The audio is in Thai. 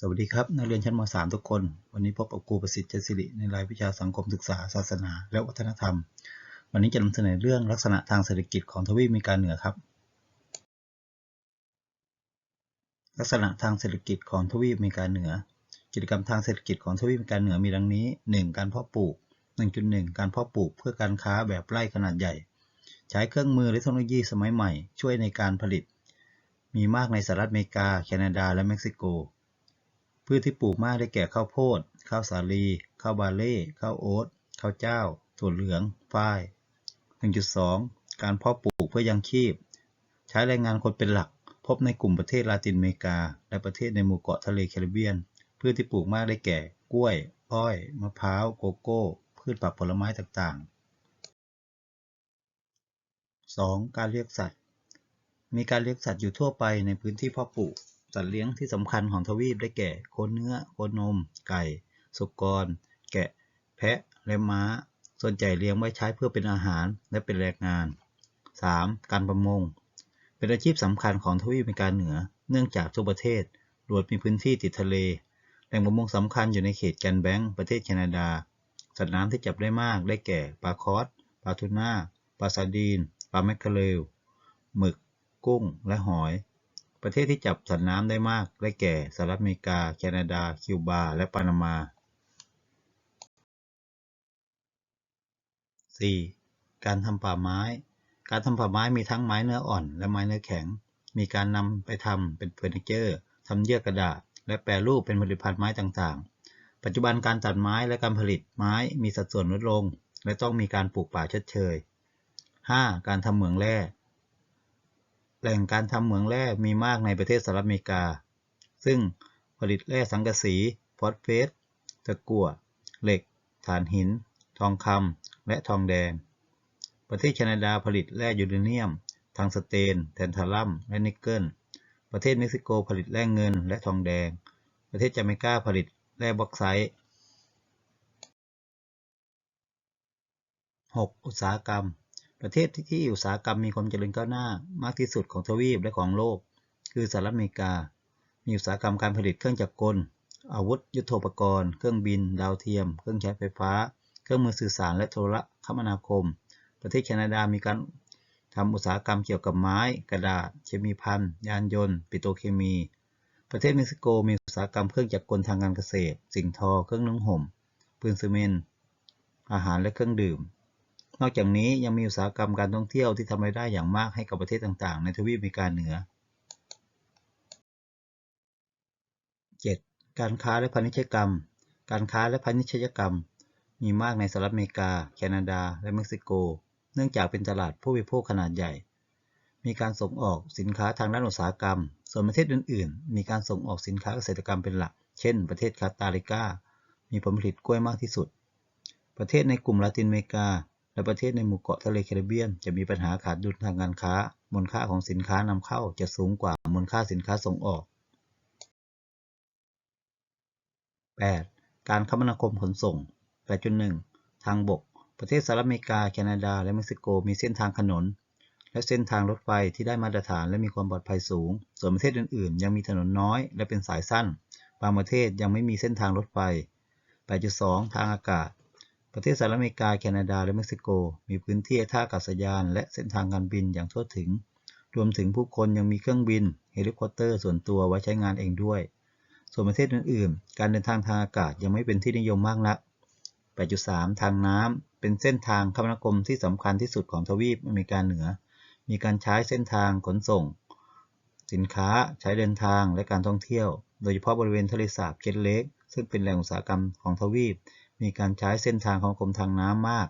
สวัสดีครับนักเรียนชั้นม .3 ทุกคน วันนี้พบกับครูประสิทธิ์เจสิริในรายวิชาสังคมศึกษา ศาสนา และวัฒนธรรม วันนี้จะนำเสนอเรื่องลักษณะทางเศรษฐกิจของทวีปอเมริกาเหนือครับ ลักษณะทางเศรษฐกิจของทวีปอเมริกาเหนือ กิจกรรมทางเศรษฐกิจของทวีปอเมริกาเหนือมีดังนี้ 1. การเพาะปลูก 1.1 การเพาะปลูกเพื่อการค้าแบบไร่ขนาดใหญ่ ใช้เครื่องมือและเทคโนโลยีสมัยใหม่ ช่วยในการผลิต มีมากในสหรัฐอเมริกา แคนาดา และเม็กซิโก พืชที่ปลูกมากได้แก่ข้าวโพด ข้าวสาลี ข้าวบาเล่ ข้าวโอ๊ต ข้าวเจ้า ถั่วเหลือง ฝ้าย 1.2 การเพาะปลูกเพื่อยังชีพ ใช้แรงงานคนเป็นหลัก พบในกลุ่มประเทศลาตินอเมริกา และประเทศในหมู่เกาะทะเลแคริบเบียน พืชที่ปลูกมากได้แก่ กล้วย อ้อย มะพร้าว โกโก้ พืชผักผลไม้ต่างๆ 2. การเลี้ยงสัตว์ มีการเลี้ยงสัตว์อยู่ทั่วไปในพื้นที่เพาะปลูก สัตว์เลี้ยงที่สำคัญของทวีปได้แก่โคเนื้อโคนม ไก่ สุกร แกะ แพะ และม้า ส่วนใหญ่เลี้ยงไว้ใช้เพื่อเป็นอาหารและเป็นแรงงาน 3. การประมง เป็นอาชีพสำคัญของทวีปอเมริกาเหนือ เนื่องจากทุกประเทศล้วนมีพื้นที่ติดทะเล แหล่งประมงสำคัญอยู่ในเขตแกนแบงค์ประเทศแคนาดา สัตว์น้ำที่จับได้มากได้แก่ปลาคอสปลาทูน่า ปลาซาดีน ปลาแมคเคอเรล หมึก กุ้ง และหอย ประเทศที่จับสัตว์น้ำได้มากได้แก่สหรัฐอเมริกา แคนาดา คิวบา และปานามา 4. การทำป่าไม้ การทำป่าไม้มีทั้งไม้เนื้ออ่อนและไม้เนื้อแข็ง มีการนำไปทำเป็นเฟอร์นิเจอร์ทำเยื่อกระดาษ และแปรรูปเป็นผลิตภัณฑ์ไม้ต่างๆ ปัจจุบันการตัดไม้และการผลิตไม้มีสัดส่วนลดลง และต้องมีการปลูกป่าชดเชย 5. การทำเหมืองแร่ แหล่งการทำเหมืองแร่มีมากในประเทศสหรัฐอเมริกา ซึ่งผลิตแร่สังกะสีฟอสเฟตตะกั่วเหล็กถ่านหิน ทองคำและทองแดง ประเทศแคนาดาผลิตแร่ยูเรเนียม ทางสเตน แทนทาลัม และนิกเกิล ประเทศเม็กซิโกผลิตแร่เงินและทองแดง ประเทศจาเมกาผลิตแร่บ็อกไซต์ 6. อุตสาหกรรม ประเทศที่อุตสาหกรรมมีความเจริญก้าวหน้ามากที่สุดของทวีปและของโลก คือสหรัฐอเมริกา มีอุตสาหกรรมการผลิตเครื่องจักรกล อาวุธ ยุโทโธปกรณ์ เครื่องบิน ดาวเทียม เครื่องใช้ไฟฟ้า เครื่องมือสื่อสารและโทรคมนาคม ประเทศแคนาดามีการทำอุตสาหกรรมเกี่ยวกับไม้ กระดาษ เคมีภัณฑ์ยานยนต์ ปิโตรเคมี ประเทศเม็กซิโกมีอุตสาหกรรมเครื่องจักรกลทางการเกษตร สิ่งทอ เครื่องนุ่งห่ม ปืนซีเมนต์อาหารและเครื่องดื่ม นอกจากนี้ยังมีอุตสาหกรรมการท่องเที่ยวที่ทำรายได้อย่างมากให้กับประเทศต่างๆ ในทวีปอเมริกาเหนือ 7. การค้าและพาณิชยกรรม การค้าและพาณิชยกรรม มีมากในสหรัฐอเมริกา แคนาดา และเม็กซิโก เนื่องจากเป็นตลาดผู้บริโภคขนาดใหญ่ มีการส่งออกสินค้าทางด้านอุตสาหกรรม ส่วนประเทศอื่น ๆ มีการส่งออกสินค้าเกษตรกรรมเป็นหลัก เช่น ประเทศคาตาริกา มีผลผลิตกล้วยมากที่สุด ประเทศในกลุ่มลาตินอเมริกา และประเทศในหมู่เกาะทะเลแคริบเบียน จะมีปัญหาขาดดุลทางการค้า มูลค่าของสินค้านำเข้าจะสูงกว่ามูลค่าสินค้าส่งออก 8. การคมนาคมขนส่ง 8.1 ทางบก ประเทศสหรัฐอเมริกา แคนาดา และเม็กซิโก มีเส้นทางถนน และเส้นทางรถไฟที่ได้มาตรฐานและมีความปลอดภัยสูง ส่วนประเทศอื่น ๆ ยังมีถนนน้อย และเป็นสายสั้น บางประเทศยังไม่มีเส้นทางรถไฟ 8.2 ทางอากาศ ประเทศสหรัฐอเมริกา แคนาดา และเม็กซิโก มีพื้นที่ท่าอากาศยาน และเส้นทางการบินอย่างทั่วถึง รวมถึงผู้คนยังมีเครื่องบิน เฮลิคอปเตอร์ส่วนตัวไว้ใช้งานเองด้วย ส่วนประเทศอื่น ๆ การเดินทางทางอากาศยังไม่เป็นที่นิยมมากนัก 8.3 ทางน้ำเป็นเส้นทางคมนาคมที่สำคัญที่สุดของทวีปอเมริกาเหนือ มีการใช้เส้นทางขนส่ง สินค้า ใช้เดินทาง และการท่องเที่ยว โดยเฉพาะบริเวณทะเลสาบเคนเล็กซึ่งเป็นแหล่งอุตสาหกรรมของทวีป มีการใช้เส้นทางของคมทางน้ำมาก